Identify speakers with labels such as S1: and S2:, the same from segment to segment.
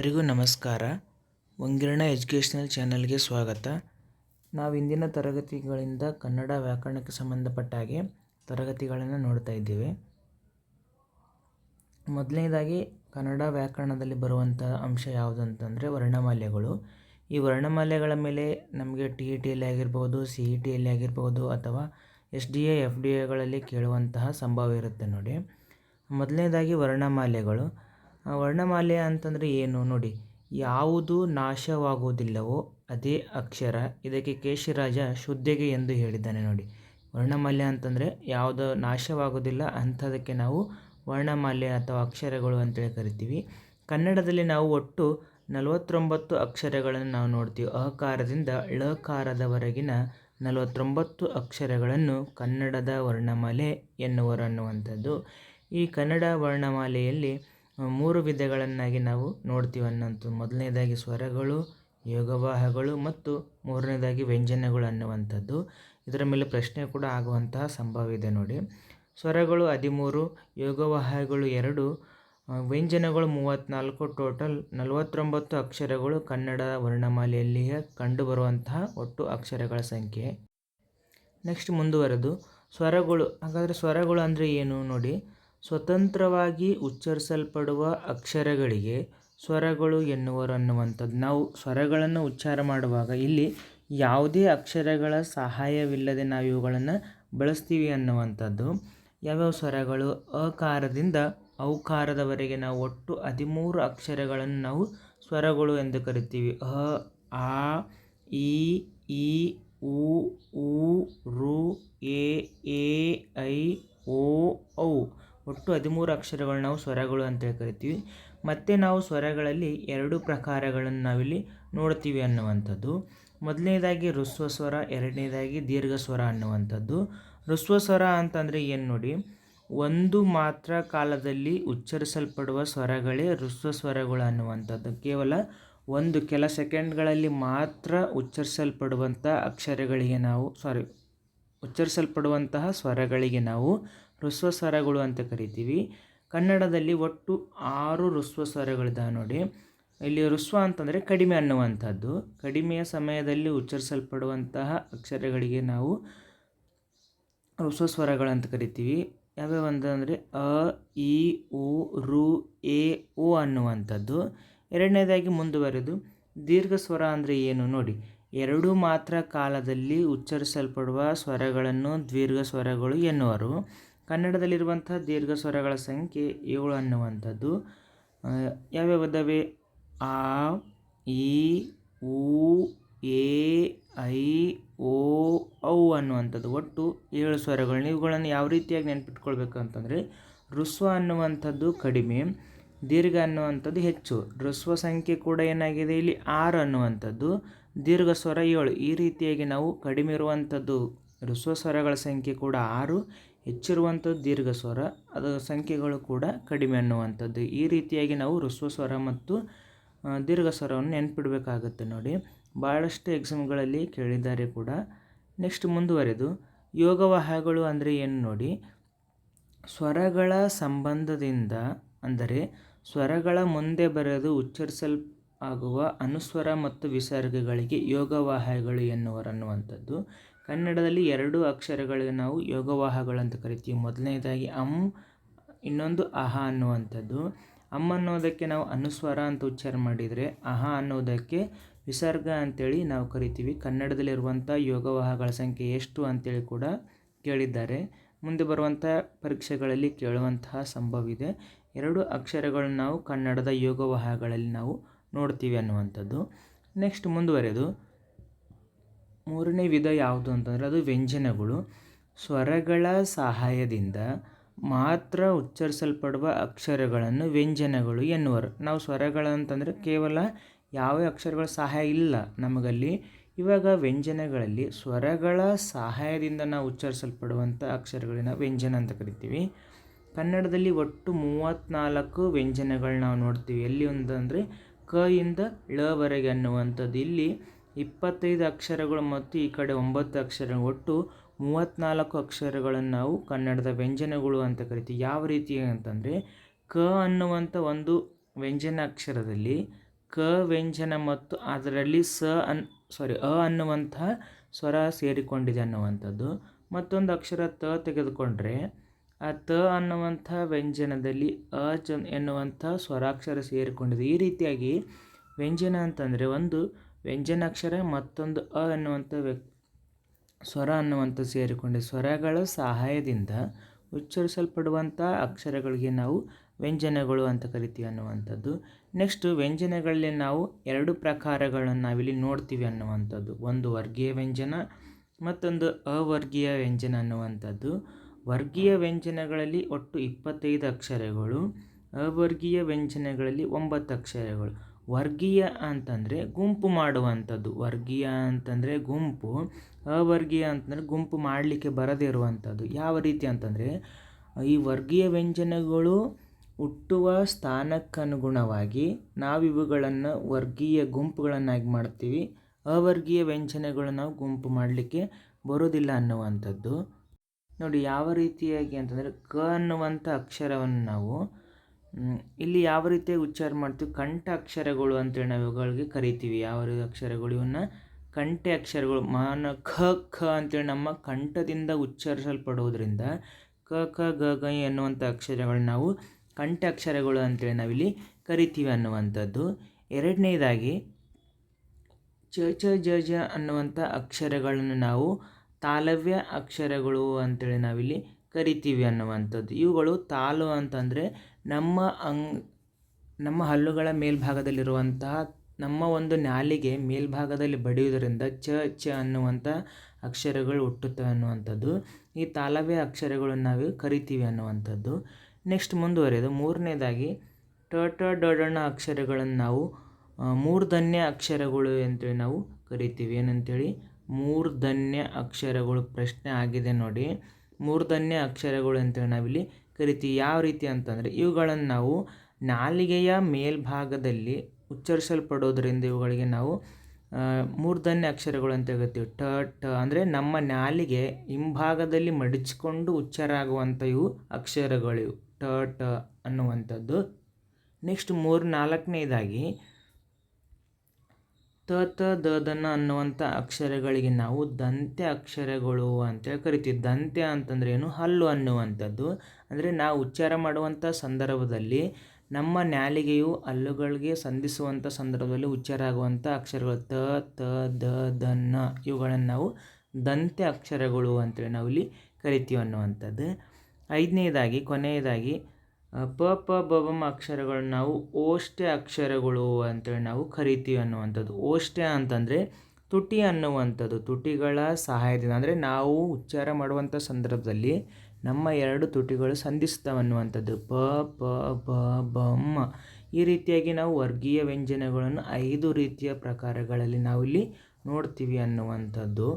S1: ಎಲ್ಲರಿಗೂ ನಮಸ್ಕಾರ. ಒಂಗಿರಣ ಎಜುಕೇಷ್ನಲ್ ಚಾನಲ್ಗೆ ಸ್ವಾಗತ. ನಾವು ಇಂದಿನ ತರಗತಿಗಳಿಂದ ಕನ್ನಡ ವ್ಯಾಕರಣಕ್ಕೆ ಸಂಬಂಧಪಟ್ಟ ಹಾಗೆ ತರಗತಿಗಳನ್ನು ನೋಡ್ತಾ ಇದ್ದೇವೆ. ಮೊದಲನೇದಾಗಿ ಕನ್ನಡ ವ್ಯಾಕರಣದಲ್ಲಿ ಬರುವಂಥ ಅಂಶ ಯಾವುದು ಅಂತಂದರೆ ವರ್ಣಮಾಲೆಗಳು. ಈ ವರ್ಣಮಾಲೆಗಳ ಮೇಲೆ ನಮಗೆ ಟಿ ಇ ಟಿಯಲ್ಲಿ ಆಗಿರ್ಬೋದು, ಸಿ ಇ ಟಿಯಲ್ಲಿ ಆಗಿರ್ಬೋದು ಅಥವಾ S D A, F D ಎಗಳಲ್ಲಿ ಕೇಳುವಂತಹ ಸಂಭವ ಇರುತ್ತೆ ನೋಡಿ. ಮೊದಲನೇದಾಗಿ ವರ್ಣಮಾಲೆಗಳು. ವರ್ಣಮಾಲೆ ಅಂತಂದರೆ ಏನು? ನೋಡಿ, ಯಾವುದು ನಾಶವಾಗುವುದಿಲ್ಲವೋ ಅದೇ ಅಕ್ಷರ. ಇದಕ್ಕೆ ಕೇಶಿರಾಜ ಶುದ್ಧಿಗೆ ಎಂದು ಹೇಳಿದ್ದಾನೆ ನೋಡಿ. ವರ್ಣಮಾಲೆ ಅಂತಂದರೆ ಯಾವುದು ನಾಶವಾಗುವುದಿಲ್ಲ, ಅಂಥದಕ್ಕೆ ನಾವು ವರ್ಣಮಾಲೆ ಅಥವಾ ಅಕ್ಷರಗಳು ಅಂತೇಳಿ ಕರಿತೀವಿ. ಕನ್ನಡದಲ್ಲಿ ನಾವು ಒಟ್ಟು ನಲವತ್ತೊಂಬತ್ತು ಅಕ್ಷರಗಳನ್ನು ನಾವು ನೋಡ್ತೀವಿ. ಅಹಕಾರದಿಂದ ಳಕಾರದವರೆಗಿನ ನಲವತ್ತೊಂಬತ್ತು ಅಕ್ಷರಗಳನ್ನು ಕನ್ನಡದ ವರ್ಣಮಾಲೆ ಎನ್ನುವರು ಅನ್ನುವಂಥದ್ದು. ಈ ಕನ್ನಡ ವರ್ಣಮಾಲೆಯಲ್ಲಿ ಮೂರು ವಿಧಗಳನ್ನಾಗಿ ನಾವು ನೋಡ್ತೀವಿ. ಅನ್ನೋಂಥ ಮೊದಲನೇದಾಗಿ ಸ್ವರಗಳು, ಯೋಗವಾಹಗಳು ಮತ್ತು ಮೂರನೇದಾಗಿ ವ್ಯಂಜನಗಳು ಅನ್ನುವಂಥದ್ದು. ಇದರ ಮೇಲೆ ಪ್ರಶ್ನೆ ಕೂಡ ಆಗುವಂತಹ ಸಂಭವ ಇದೆ ನೋಡಿ. ಸ್ವರಗಳು ಹದಿಮೂರು, ಯೋಗವಾಹಗಳು ಎರಡು ವ್ಯಂಜನಗಳು ಮೂವತ್ತ್ನಾಲ್ಕು, ಟೋಟಲ್ ನಲವತ್ತೊಂಬತ್ತು ಅಕ್ಷರಗಳು ಕನ್ನಡ, ವರ್ಣಮಾಲೆಯಲ್ಲಿಯೇ ಕಂಡುಬರುವಂತಹ ಒಟ್ಟು ಅಕ್ಷರಗಳ ಸಂಖ್ಯೆ. ನೆಕ್ಸ್ಟ್ ಮುಂದುವರೆದು, ಸ್ವರಗಳು, ಹಾಗಾದರೆ ಸ್ವರಗಳು ಅಂದರೆ ಏನು ನೋಡಿ? ಸ್ವತಂತ್ರವಾಗಿ ಉಚ್ಚರಿಸಲ್ಪಡುವ ಅಕ್ಷರಗಳಿಗೆ ಸ್ವರಗಳು ಎನ್ನುವರು ಅನ್ನುವಂಥದ್ದು ನಾವು ಸ್ವರಗಳನ್ನು ಉಚ್ಚಾರ ಮಾಡುವಾಗ ಇಲ್ಲಿ ಯಾವುದೇ ಅಕ್ಷರಗಳ ಸಹಾಯವಿಲ್ಲದೆ ನಾವು ಇವುಗಳನ್ನು ಬಳಸ್ತೀವಿ ಅನ್ನುವಂಥದ್ದು. ಯಾವ್ಯಾವ ಸ್ವರಗಳು? ಅಕಾರದಿಂದ ಔಕಾರದವರೆಗೆ ನಾವು ಒಟ್ಟು ಹದಿಮೂರು ಅಕ್ಷರಗಳನ್ನು ನಾವು ಸ್ವರಗಳು ಎಂದು ಕರಿತೀವಿ. ಅ ಆ ಇ ಈ, ಉ ಊ ರು, ಎ ಎ, ಐ, ಓ, ಔ. ಒಟ್ಟು ಹದಿಮೂರು ಅಕ್ಷರಗಳು ನಾವು ಸ್ವರಗಳು ಅಂತೇಳಿ ಕರಿತೀವಿ. ಮತ್ತು ನಾವು ಸ್ವರಗಳಲ್ಲಿ ಎರಡು ಪ್ರಕಾರಗಳನ್ನು ನಾವಿಲ್ಲಿ ನೋಡ್ತೀವಿ ಅನ್ನುವಂಥದ್ದು. ಮೊದಲನೇದಾಗಿ ಋಸ್ವ ಸ್ವರ, ಎರಡನೇದಾಗಿ ದೀರ್ಘ ಸ್ವರ ಅನ್ನುವಂಥದ್ದು. ಋಸ್ವ ಸ್ವರ ಅಂತಂದರೆ ಏನು ನೋಡಿ? ಒಂದು ಮಾತ್ರ ಕಾಲದಲ್ಲಿ ಉಚ್ಚರಿಸಲ್ಪಡುವ ಸ್ವರಗಳೇ ಋಸ್ವ ಸ್ವರಗಳು ಅನ್ನುವಂಥದ್ದು. ಕೇವಲ ಒಂದು, ಕೆಲ ಸೆಕೆಂಡ್ಗಳಲ್ಲಿ ಮಾತ್ರ ಉಚ್ಚರಿಸಲ್ಪಡುವಂಥ ಅಕ್ಷರಗಳಿಗೆ ನಾವು, ಸಾರಿ, ಉಚ್ಚರಿಸಲ್ಪಡುವಂತಹ ಸ್ವರಗಳಿಗೆ ನಾವು ಹೃಸ್ವ ಸ್ವರಗಳು ಅಂತ ಕರಿತೀವಿ. ಕನ್ನಡದಲ್ಲಿ ಒಟ್ಟು ಆರು ಹೃಸ್ವ ಸ್ವರಗಳಿದ್ದಾವೆ ನೋಡಿ. ಇಲ್ಲಿ ಹೃಸ್ವ ಅಂತಂದರೆ ಕಡಿಮೆ ಅನ್ನುವಂಥದ್ದು. ಕಡಿಮೆಯ ಸಮಯದಲ್ಲಿ ಉಚ್ಚರಿಸಲ್ಪಡುವಂತಹ ಅಕ್ಷರಗಳಿಗೆ ನಾವು ಹೃಸ್ವ ಸ್ವರಗಳಂತ ಕರಿತೀವಿ. ಯಾವ್ಯಾವ ಅಂತಂದರೆ ಅ, ಇ, ಉ, ರು, ಎ ಓ ಅನ್ನುವಂಥದ್ದು. ಎರಡನೇದಾಗಿ ಮುಂದುವರೆದು ದೀರ್ಘ ಸ್ವರ ಅಂದರೆ ಏನು ನೋಡಿ. ಎರಡು ಮಾತ್ರ ಕಾಲದಲ್ಲಿ ಉಚ್ಚರಿಸಲ್ಪಡುವ ಸ್ವರಗಳನ್ನು ದೀರ್ಘ ಸ್ವರಗಳು ಎನ್ನುವರು. ಕನ್ನಡದಲ್ಲಿರುವಂಥ ದೀರ್ಘ ಸ್ವರಗಳ ಸಂಖ್ಯೆ ಏಳು ಅನ್ನುವಂಥದ್ದು. ಯಾವ್ಯಾವುದವೆ ಆ, ಈ, ಉ, ಎ, ಐ, ಓ, ಔ ಅನ್ನುವಂಥದ್ದು. ಒಟ್ಟು ಏಳು ಸ್ವರಗಳು. ಇವುಗಳನ್ನು ಯಾವ ರೀತಿಯಾಗಿ ನೆನ್ಪಿಟ್ಕೊಳ್ಬೇಕು ಅಂತಂದರೆ, ಋಸ್ವ ಅನ್ನುವಂಥದ್ದು ಕಡಿಮೆ, ದೀರ್ಘ ಅನ್ನುವಂಥದ್ದು ಹೆಚ್ಚು. ಋಸ್ವ ಸಂಖ್ಯೆ ಕೂಡ ಏನಾಗಿದೆ? ಇಲ್ಲಿ ಆರು ಅನ್ನುವಂಥದ್ದು. ದೀರ್ಘ ಸ್ವರ ಏಳು. ಈ ರೀತಿಯಾಗಿ ನಾವು ಕಡಿಮೆ ಇರುವಂಥದ್ದು ಋಸ್ವ ಸ್ವರಗಳ ಸಂಖ್ಯೆ ಕೂಡ ಆರು. ಹೆಚ್ಚಿರುವಂಥದ್ದು ದೀರ್ಘ ಸ್ವರ ಅದರ ಸಂಖ್ಯೆಗಳು ಕೂಡ ಕಡಿಮೆ ಅನ್ನುವಂಥದ್ದು. ಈ ರೀತಿಯಾಗಿ ನಾವು ಋಸ್ವ ಸ್ವರ ಮತ್ತು ದೀರ್ಘ ಸ್ವರವನ್ನು ನೆನ್ಪಿಡಬೇಕಾಗುತ್ತೆ ನೋಡಿ. ಭಾಳಷ್ಟು ಎಕ್ಸಾಮ್ಗಳಲ್ಲಿ ಕೇಳಿದ್ದಾರೆ ಕೂಡ. ನೆಕ್ಸ್ಟ್ ಮುಂದುವರೆದು, ಯೋಗವಾಹಗಳು ಅಂದರೆ ಏನು ನೋಡಿ? ಸ್ವರಗಳ ಸಂಬಂಧದಿಂದ ಅಂದರೆ ಸ್ವರಗಳ ಮುಂದೆ ಬರೆದು ಉಚ್ಚರಿಸಲ್ ಆಗುವ ಅನುಸ್ವರ ಮತ್ತು ವಿಸರ್ಗಗಳಿಗೆ ಯೋಗವಾಹಗಳು ಎನ್ನುವರನ್ನುವಂಥದ್ದು. ಕನ್ನಡದಲ್ಲಿ ಎರಡು ಅಕ್ಷರಗಳಿಗೆ ನಾವು ಯೋಗವಾಹಗಳು ಅಂತ ಕರಿತೀವಿ. ಮೊದಲನೇದಾಗಿ ಅಮ್ ಇನ್ನೊಂದು ಅಹ ಅನ್ನುವಂಥದ್ದು. ಅಮ್ ಅನ್ನೋದಕ್ಕೆ ನಾವು ಅನುಸ್ವರ ಅಂತ ಉಚ್ಚಾರ ಮಾಡಿದರೆ ಅಹ ಅನ್ನೋದಕ್ಕೆ ವಿಸರ್ಗ ಅಂತೇಳಿ ನಾವು ಕರಿತೀವಿ. ಕನ್ನಡದಲ್ಲಿರುವಂಥ ಯೋಗವಾಹಗಳ ಸಂಖ್ಯೆ ಎಷ್ಟು ಅಂತೇಳಿ ಕೂಡ ಕೇಳಿದ್ದಾರೆ. ಮುಂದೆ ಬರುವಂಥ ಪರೀಕ್ಷೆಗಳಲ್ಲಿ ಕೇಳುವಂತಹ ಸಂಭವ ಎರಡು ಅಕ್ಷರಗಳನ್ನು ನಾವು ಕನ್ನಡದ ಯೋಗವಾಹಗಳಲ್ಲಿ ನಾವು ನೋಡ್ತೀವಿ ಅನ್ನುವಂಥದ್ದು. ನೆಕ್ಸ್ಟ್ ಮುಂದುವರೆದು ಮೂರನೇ ವಿಧ ಯಾವುದು ಅಂತಂದರೆ ಅದು ವ್ಯಂಜನಗಳು. ಸ್ವರಗಳ ಸಹಾಯದಿಂದ ಮಾತ್ರ ಉಚ್ಚರಿಸಲ್ಪಡುವ ಅಕ್ಷರಗಳನ್ನು ವ್ಯಂಜನಗಳು ಎನ್ನುವರು. ನಾವು ಸ್ವರಗಳಂತಂದರೆ ಕೇವಲ ಯಾವ ಅಕ್ಷರಗಳ ಸಹಾಯ ಇಲ್ಲ ನಮಗಲ್ಲಿ. ಇವಾಗ ವ್ಯಂಜನಗಳಲ್ಲಿ ಸ್ವರಗಳ ಸಹಾಯದಿಂದ ನಾವು ಉಚ್ಚರಿಸಲ್ಪಡುವಂಥ ಅಕ್ಷರಗಳನ್ನ ವ್ಯಂಜನ ಅಂತ ಕರಿತೀವಿ. ಕನ್ನಡದಲ್ಲಿ ಒಟ್ಟು ಮೂವತ್ತ್ನಾಲ್ಕು ವ್ಯಂಜನಗಳು ನಾವು ನೋಡ್ತೀವಿ. ಎಲ್ಲಿ ಒಂದಂದರೆ ಕ ಇಂದ ಳವರೆಗೆ ಅನ್ನುವಂಥದ್ದು. ಇಲ್ಲಿ ಇಪ್ಪತ್ತೈದು ಅಕ್ಷರಗಳು ಮತ್ತು ಈ ಕಡೆ ಒಂಬತ್ತು ಅಕ್ಷರ ಒಟ್ಟು ಮೂವತ್ತ್ನಾಲ್ಕು ಅಕ್ಷರಗಳನ್ನು ನಾವು ಕನ್ನಡದ ವ್ಯಂಜನಗಳು ಅಂತ ಕರಿತೀವಿ. ಯಾವ ರೀತಿ ಅಂತಂದರೆ, ಕ ಅನ್ನುವಂಥ ಒಂದು ವ್ಯಂಜನ ಅಕ್ಷರದಲ್ಲಿ ಕ ವ್ಯಂಜನ ಮತ್ತು ಅದರಲ್ಲಿ ಸ ಅನ್ ಸಾರಿ ಅ ಅನ್ನುವಂಥ ಸ್ವರ ಸೇರಿಕೊಂಡಿದೆ ಅನ್ನುವಂಥದ್ದು. ಮತ್ತೊಂದು ಅಕ್ಷರ ತ ತೆಗೆದುಕೊಂಡ್ರೆ, ಆ ತ ಅನ್ನುವಂಥ ವ್ಯಂಜನದಲ್ಲಿ ಅ ಚ ಎನ್ನುವಂಥ ಸ್ವರಾಕ್ಷರ ಸೇರಿಕೊಂಡಿದೆ. ಈ ರೀತಿಯಾಗಿ ವ್ಯಂಜನ ಅಂತಂದರೆ ಒಂದು ವ್ಯಂಜನಾಕ್ಷರ ಮತ್ತೊಂದು ಅ ಅನ್ನುವಂಥ ವ್ಯಕ್ ಸ್ವರ ಅನ್ನುವಂಥ ಸೇರಿಕೊಂಡೆ. ಸ್ವರಗಳ ಸಹಾಯದಿಂದ ಉಚ್ಚರಿಸಲ್ಪಡುವಂಥ ಅಕ್ಷರಗಳಿಗೆ ನಾವು ವ್ಯಂಜನಗಳು ಅಂತ ಕರಿತೀವಿ ಅನ್ನುವಂಥದ್ದು. ನೆಕ್ಸ್ಟು ವ್ಯಂಜನಗಳಲ್ಲಿ ನಾವು ಎರಡು ಪ್ರಕಾರಗಳನ್ನು ನಾವಿಲ್ಲಿ ನೋಡ್ತೀವಿ ಅನ್ನುವಂಥದ್ದು. ಒಂದು ವರ್ಗೀಯ ವ್ಯಂಜನ, ಮತ್ತೊಂದು ಅವರ್ಗೀಯ ವ್ಯಂಜನ ಅನ್ನುವಂಥದ್ದು. ವರ್ಗೀಯ ವ್ಯಂಜನಗಳಲ್ಲಿ ಒಟ್ಟು ಇಪ್ಪತ್ತೈದು ಅಕ್ಷರಗಳು, ಅವರ್ಗೀಯ ವ್ಯಂಜನಗಳಲ್ಲಿ ಒಂಬತ್ತು ಅಕ್ಷರಗಳು. ವರ್ಗೀಯ ಅಂತಂದರೆ ಗುಂಪು ಮಾಡುವಂಥದ್ದು. ವರ್ಗೀಯ ಅಂತಂದರೆ ಗುಂಪು, ಅವರ್ಗೀಯ ಅಂತಂದರೆ ಗುಂಪು ಮಾಡಲಿಕ್ಕೆ ಬರದೇ ಇರುವಂಥದ್ದು. ಯಾವ ರೀತಿ ಅಂತಂದರೆ, ಈ ವರ್ಗೀಯ ವ್ಯಂಜನಗಳು ಹುಟ್ಟುವ ಸ್ಥಾನಕ್ಕನುಗುಣವಾಗಿ ನಾವು ಇವುಗಳನ್ನು ವರ್ಗೀಯ ಗುಂಪುಗಳನ್ನಾಗಿ ಮಾಡ್ತೀವಿ. ಅವರ್ಗೀಯ ವ್ಯಂಜನಗಳು ನಾವು ಗುಂಪು ಮಾಡಲಿಕ್ಕೆ ಬರೋದಿಲ್ಲ ಅನ್ನುವಂಥದ್ದು. ನೋಡಿ, ಯಾವ ರೀತಿಯಾಗಿ ಅಂತಂದರೆ ಕ ಅನ್ನುವಂಥ ಅಕ್ಷರವನ್ನು ನಾವು ಇಲ್ಲಿ ಯಾವ ರೀತಿ ಉಚ್ಚಾರ ಮಾಡ್ತೀವಿ? ಕಂಠ ಅಕ್ಷರಗಳು ಅಂತೇಳಿ ನಾವು ಇವುಗಳಿಗೆ ಕರಿತೀವಿ. ಯಾವ ಅಕ್ಷರಗಳು? ಇವನ್ನ ಕಂಠೆ ಅಕ್ಷರಗಳು. ಮಾನ ಖ ಖ ಅಂತೇಳಿ ನಮ್ಮ ಕಂಠದಿಂದ ಉಚ್ಚರಿಸಲ್ಪಡುವುದರಿಂದ ಕ ಖ ಗ ಗ ಎನ್ನುವಂಥ ಅಕ್ಷರಗಳನ್ನ ನಾವು ಕಂಠ ಅಕ್ಷರಗಳು ಅಂತೇಳಿ ನಾವಿಲ್ಲಿ ಕರಿತೀವಿ ಅನ್ನುವಂಥದ್ದು. ಎರಡನೇದಾಗಿ ಚ ಚ, ಜ ಜ ಅನ್ನುವಂಥ ಅಕ್ಷರಗಳನ್ನು ನಾವು ತಾಲವ್ಯ ಅಕ್ಷರಗಳು ಅಂತೇಳಿ ನಾವಿಲ್ಲಿ ಕರಿತೀವಿ ಅನ್ನುವಂಥದ್ದು. ಇವುಗಳು ತಾಲು ಅಂತಂದರೆ ನಮ್ಮ ಅಂಗ್, ನಮ್ಮ ಹಲ್ಲುಗಳ ಮೇಲ್ಭಾಗದಲ್ಲಿರುವಂತಹ, ನಮ್ಮ ಒಂದು ನಾಲಿಗೆ ಮೇಲ್ಭಾಗದಲ್ಲಿ ಬಡಿಯುವುದರಿಂದ ಚ ಚ ಅನ್ನುವಂಥ ಅಕ್ಷರಗಳು ಹುಟ್ಟುತ್ತವೆ ಅನ್ನುವಂಥದ್ದು. ಈ ತಾಲವ್ಯ ಅಕ್ಷರಗಳನ್ನು ನಾವು ಕರಿತೀವಿ ಅನ್ನುವಂಥದ್ದು. ನೆಕ್ಸ್ಟ್ ಮುಂದುವರೆಯೋದು. ಮೂರನೇದಾಗಿ ಟ ಟ ಡ ಣ ಅಕ್ಷರಗಳನ್ನು ನಾವು ಮೂರ್ಧನ್ಯ ಅಕ್ಷರಗಳು ಅಂತೇಳಿ ನಾವು ಕರಿತೀವಿ. ಏನಂತೇಳಿ? ಮೂರ್ಧನ್ಯ ಅಕ್ಷರಗಳು ಪ್ರಶ್ನೆ ಆಗಿದೆ ನೋಡಿ. ಮೂರ್ಧನ್ಯ ಅಕ್ಷರಗಳು ಅಂತೇಳಿ ನಾವಿಲ್ಲಿ ಕರಿತೀವಿ. ಯಾವ ರೀತಿ ಅಂತಂದರೆ ಇವುಗಳನ್ನು ನಾವು ನಾಲಿಗೆಯ ಮೇಲ್ಭಾಗದಲ್ಲಿ ಉಚ್ಚರಿಸಲ್ಪಡೋದರಿಂದ ಇವುಗಳಿಗೆ ನಾವು ಮೂರ್ಧನ್ಯ ಅಕ್ಷರಗಳು ಅಂತ ಹೇಳ್ತೀವಿ. ಟ ಟ ಅಂದರೆ ನಮ್ಮ ನಾಲಿಗೆ ಹಿಂಭಾಗದಲ್ಲಿ ಮಡಚಿಕೊಂಡು ಉಚ್ಚಾರ ಆಗುವಂಥ ಇವು ಅಕ್ಷರಗಳಿವು. ಟ ಟ ಅನ್ನುವಂಥದ್ದು. ನೆಕ್ಸ್ಟ್ ಮೂರು ನಾಲ್ಕನೇದಾಗಿ ತ ತ ದ ದನ ಅನ್ನುವಂಥ ಅಕ್ಷರಗಳಿಗೆ ನಾವು ದಂತ್ಯ ಅಕ್ಷರಗಳು ಅಂತೇಳಿ ಕರಿತೀವಿ. ಅಂತಂದ್ರೆ ಏನು? ಹಲ್ಲು ಅನ್ನುವಂಥದ್ದು. ಅಂದರೆ ನಾವು ಉಚ್ಚಾರ ಮಾಡುವಂಥ ಸಂದರ್ಭದಲ್ಲಿ ನಮ್ಮ ನಾಲಿಗೆಯು ಹಲ್ಲುಗಳಿಗೆ ಸಂಧಿಸುವಂಥ ಸಂದರ್ಭದಲ್ಲಿ ಉಚ್ಚಾರ ಆಗುವಂಥ ಅಕ್ಷರಗಳು ತ ತ, ದ ದನ್ನ ಇವುಗಳನ್ನು ನಾವು ದಂತ್ಯ ಅಕ್ಷರಗಳು ಅಂತೇಳಿ ನಾವು ಇಲ್ಲಿ ಕರಿತೀವಿ ಅನ್ನುವಂಥದ್ದು. ಐದನೇದಾಗಿ, ಕೊನೆಯದಾಗಿ ಪ ಪ, ಬ ಬ ಅಕ್ಷರಗಳನ್ನ ನಾವು ಓಷ್ಟೆ ಅಕ್ಷರಗಳು ಅಂತೇಳಿ ನಾವು ಕರಿತೀವಿ ಅನ್ನುವಂಥದ್ದು. ಓಷ್ಟೆ ಅಂತಂದರೆ ತುಟಿ ಅನ್ನುವಂಥದ್ದು. ತುಟಿಗಳ ಸಹಾಯದಿಂದ ಅಂದರೆ ನಾವು ಉಚ್ಚಾರ ಮಾಡುವಂಥ ಸಂದರ್ಭದಲ್ಲಿ ನಮ್ಮ ಎರಡು ತುಟಿಗಳು ಸಂಧಿಸ್ತವೆ ಅನ್ನುವಂಥದ್ದು. ಪ ಪ, ಬ ಬಮ್ಮ ಈ ರೀತಿಯಾಗಿ ನಾವು ವರ್ಗೀಯ ವ್ಯಂಜನಗಳನ್ನು ಐದು ರೀತಿಯ ಪ್ರಕಾರಗಳಲ್ಲಿ ನಾವಿಲ್ಲಿ ನೋಡ್ತೀವಿ ಅನ್ನುವಂಥದ್ದು.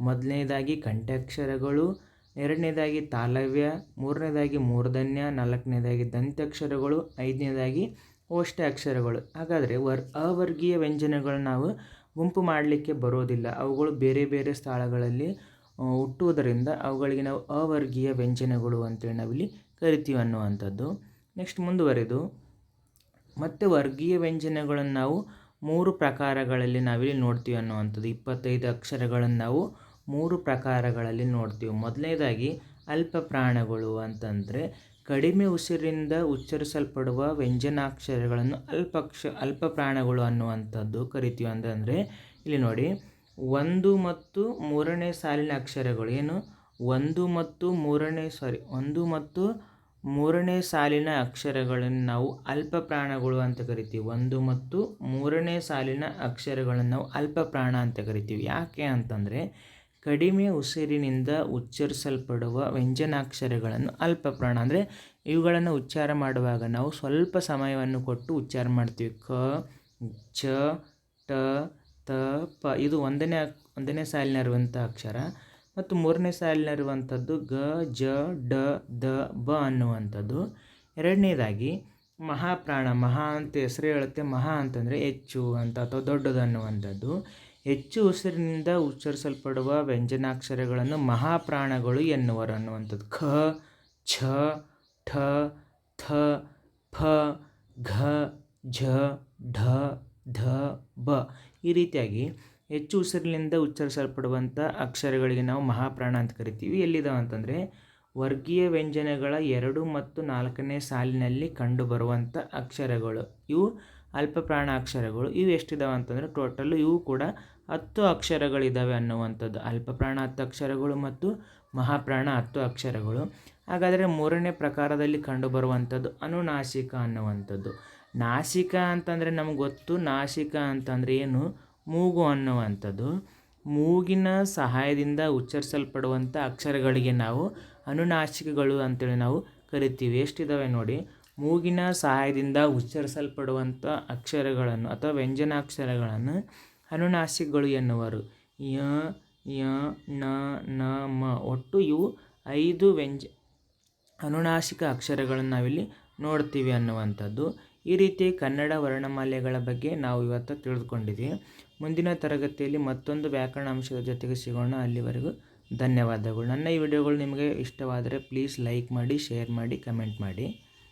S1: ಮೊದಲನೇದಾಗಿ ಕಂಠಾಕ್ಷರಗಳು ಎರಡನೇದಾಗಿ ತಾಲವ್ಯ, ಮೂರನೇದಾಗಿ ಮೂರ್ಧನ್ಯ, ನಾಲ್ಕನೇದಾಗಿ ದಂತ್ಯಕ್ಷರಗಳು, ಐದನೇದಾಗಿ ಓಷ್ಠ ಅಕ್ಷರಗಳು ಹಾಗಾದರೆ ವರ್, ಅವರ್ಗೀಯ ವ್ಯಂಜನಗಳು ನಾವು ಗುಂಪು ಮಾಡಲಿಕ್ಕೆ ಬರೋದಿಲ್ಲ. ಅವುಗಳು ಬೇರೆ ಬೇರೆ ಸ್ಥಳಗಳಲ್ಲಿ ಹುಟ್ಟುವುದರಿಂದ ಅವುಗಳಿಗೆ ನಾವು ಅವರ್ಗೀಯ ವ್ಯಂಜನಗಳು ಅಂತೇಳಿ ನಾವಿಲ್ಲಿ ಕರಿತೀವಿ ಅನ್ನುವಂಥದ್ದು. ನೆಕ್ಸ್ಟ್ ಮುಂದುವರೆದು, ಮತ್ತು ವರ್ಗೀಯ ವ್ಯಂಜನಗಳನ್ನು ನಾವು ಮೂರು ಪ್ರಕಾರಗಳಲ್ಲಿ ನಾವಿಲ್ಲಿ ನೋಡ್ತೀವಿ ಅನ್ನುವಂಥದ್ದು. ಇಪ್ಪತ್ತೈದು ಅಕ್ಷರಗಳನ್ನು ನಾವು ಮೂರು ಪ್ರಕಾರಗಳಲ್ಲಿ ನೋಡ್ತೀವಿ. ಮೊದಲನೇದಾಗಿ ಅಲ್ಪ ಪ್ರಾಣಗಳು ಅಂತಂದರೆ ಕಡಿಮೆ ಉಸಿರಿಂದ ಉಚ್ಚರಿಸಲ್ಪಡುವ ವ್ಯಂಜನಾಕ್ಷರಗಳನ್ನು ಅಲ್ಪಕ್ಷ ಅಲ್ಪ ಪ್ರಾಣಗಳು ಅನ್ನುವಂಥದ್ದು ಕರಿತೀವಿ ಅಂತಂದರೆ ಇಲ್ಲಿ ನೋಡಿ, ಒಂದು ಮತ್ತು ಮೂರನೇ ಸಾಲಿನ ಅಕ್ಷರಗಳು ಏನು? ಒಂದು ಮತ್ತು ಮೂರನೇ, ಸಾರಿ, ಒಂದು ಮತ್ತು ಮೂರನೇ ಸಾಲಿನ ಅಕ್ಷರಗಳನ್ನು ನಾವು ಅಲ್ಪ ಪ್ರಾಣಗಳು ಅಂತ ಕರಿತೀವಿ. ಒಂದು ಮತ್ತು ಮೂರನೇ ಸಾಲಿನ ಅಕ್ಷರಗಳನ್ನು ನಾವು ಅಲ್ಪ ಪ್ರಾಣ ಅಂತ ಕರಿತೀವಿ. ಯಾಕೆ ಅಂತಂದರೆ ಕಡಿಮೆ ಉಸಿರಿನಿಂದ ಉಚ್ಚರಿಸಲ್ಪಡುವ ವ್ಯಂಜನಾಕ್ಷರಗಳನ್ನು ಅಲ್ಪ ಪ್ರಾಣ ಅಂದರೆ ಇವುಗಳನ್ನು ಉಚ್ಚಾರ ಮಾಡುವಾಗ ನಾವು ಸ್ವಲ್ಪ ಸಮಯವನ್ನು ಕೊಟ್ಟು ಉಚ್ಚಾರ ಮಾಡ್ತೀವಿ. ಕ ಚ ಟ, ತ, ಪ. ಇದು ಒಂದನೇ ಒಂದನೇ ಸಾಲಿನಲ್ಲಿರುವಂಥ ಅಕ್ಷರ. ಮತ್ತು ಮೂರನೇ ಸಾಲಿನಲ್ಲಿರುವಂಥದ್ದು ಗ, ಜ, ಡ, ದ, ಬ ಅನ್ನುವಂಥದ್ದು. ಎರಡನೇದಾಗಿ ಮಹಾಪ್ರಾಣ, ಮಹಾ ಅಂತ ಹೆಸರು ಹೇಳುತ್ತೆ. ಮಹಾ ಅಂತಂದರೆ ಹೆಚ್ಚು ಅಂತ ಅಥವಾ ದೊಡ್ಡದು ಅನ್ನುವಂಥದ್ದು. ಹೆಚ್ಚು ಉಸಿರಿನಿಂದ ಉಚ್ಚರಿಸಲ್ಪಡುವ ವ್ಯಂಜನಾಕ್ಷರಗಳನ್ನು ಮಹಾಪ್ರಾಣಗಳು ಎನ್ನುವರು ಅನ್ನುವಂಥದ್ದು. ಖ, ಛ, ಠ, ಥ ಫ ಘ ಝ ಢ ಧ ಬ. ಈ ರೀತಿಯಾಗಿ ಹೆಚ್ಚು ಉಸಿರಿನಿಂದ ಉಚ್ಚರಿಸಲ್ಪಡುವಂಥ ಅಕ್ಷರಗಳಿಗೆ ನಾವು ಮಹಾಪ್ರಾಣ ಅಂತ ಕರಿತೀವಿ. ಎಲ್ಲಿದ್ದಾವೆ ಅಂತಂದರೆ ವರ್ಗೀಯ ವ್ಯಂಜನಗಳ ಎರಡು ಮತ್ತು ನಾಲ್ಕನೇ ಸಾಲಿನಲ್ಲಿ ಕಂಡುಬರುವಂಥ ಅಕ್ಷರಗಳು. ಇವು ಅಲ್ಪ ಪ್ರಾಣ ಅಕ್ಷರಗಳು ಇವು ಎಷ್ಟಿದಾವೆ ಅಂತಂದರೆ ಟೋಟಲ್ಲು ಇವು ಕೂಡ ಹತ್ತು ಅಕ್ಷರಗಳಿದ್ದಾವೆ ಅನ್ನುವಂಥದ್ದು. ಅಲ್ಪ ಪ್ರಾಣ, ಹತ್ತು ಅಕ್ಷರಗಳು ಮತ್ತು ಮಹಾಪ್ರಾಣ, ಹತ್ತು ಅಕ್ಷರಗಳು. ಹಾಗಾದರೆ ಮೂರನೇ ಪ್ರಕಾರದಲ್ಲಿ ಕಂಡುಬರುವಂಥದ್ದು ಅನುನಾಸಿಕ ಅನ್ನುವಂಥದ್ದು. ನಾಸಿಕ ಅಂತಂದರೆ ನಮ್ಗೆ ಗೊತ್ತು. ನಾಸಿಕ ಅಂತಂದರೆ ಏನು? ಮೂಗು ಅನ್ನುವಂಥದ್ದು. ಮೂಗಿನ ಸಹಾಯದಿಂದ ಉಚ್ಚರಿಸಲ್ಪಡುವಂಥ ಅಕ್ಷರಗಳಿಗೆ ನಾವು ಅನುನಾಸಿಕಗಳು ಅಂತೇಳಿ ನಾವು ಕರಿತೀವಿ. ಎಷ್ಟಿದ್ದಾವೆ ನೋಡಿ? ಮೂಗಿನ ಸಹಾಯದಿಂದ ಉಚ್ಚರಿಸಲ್ಪಡುವಂಥ ಅಕ್ಷರಗಳನ್ನು ಅಥವಾ ವ್ಯಂಜನಾಕ್ಷರಗಳನ್ನು ಅನುನಾಸಿಕಗಳು ಎನ್ನುವರು. ಯ ಯ, ನ ನ, ಮ. ಒಟ್ಟು ಇವು ಐದು ವ್ಯಂಜ, ಅನುನಾಸಿಕ ಅಕ್ಷರಗಳನ್ನು ನಾವಿಲ್ಲಿ ನೋಡ್ತೀವಿ ಅನ್ನುವಂಥದ್ದು. ಈ ರೀತಿ ಕನ್ನಡ ವರ್ಣಮಾಲೆಗಳ ಬಗ್ಗೆ ನಾವು ಇವತ್ತು ತಿಳಿದುಕೊಂಡಿದ್ದೀವಿ ಮುಂದಿನ ತರಗತಿಯಲ್ಲಿ ಮತ್ತೊಂದು ವ್ಯಾಕರಣ ಅಂಶದ ಜೊತೆಗೆ ಸಿಗೋಣ. ಅಲ್ಲಿವರೆಗೂ ಧನ್ಯವಾದಗಳು. ನನ್ನ ಈ ವಿಡಿಯೋಗಳು ನಿಮಗೆ ಇಷ್ಟವಾದರೆ ಪ್ಲೀಸ್ ಲೈಕ್ ಮಾಡಿ, ಶೇರ್ ಮಾಡಿ, ಕಮೆಂಟ್ ಮಾಡಿ.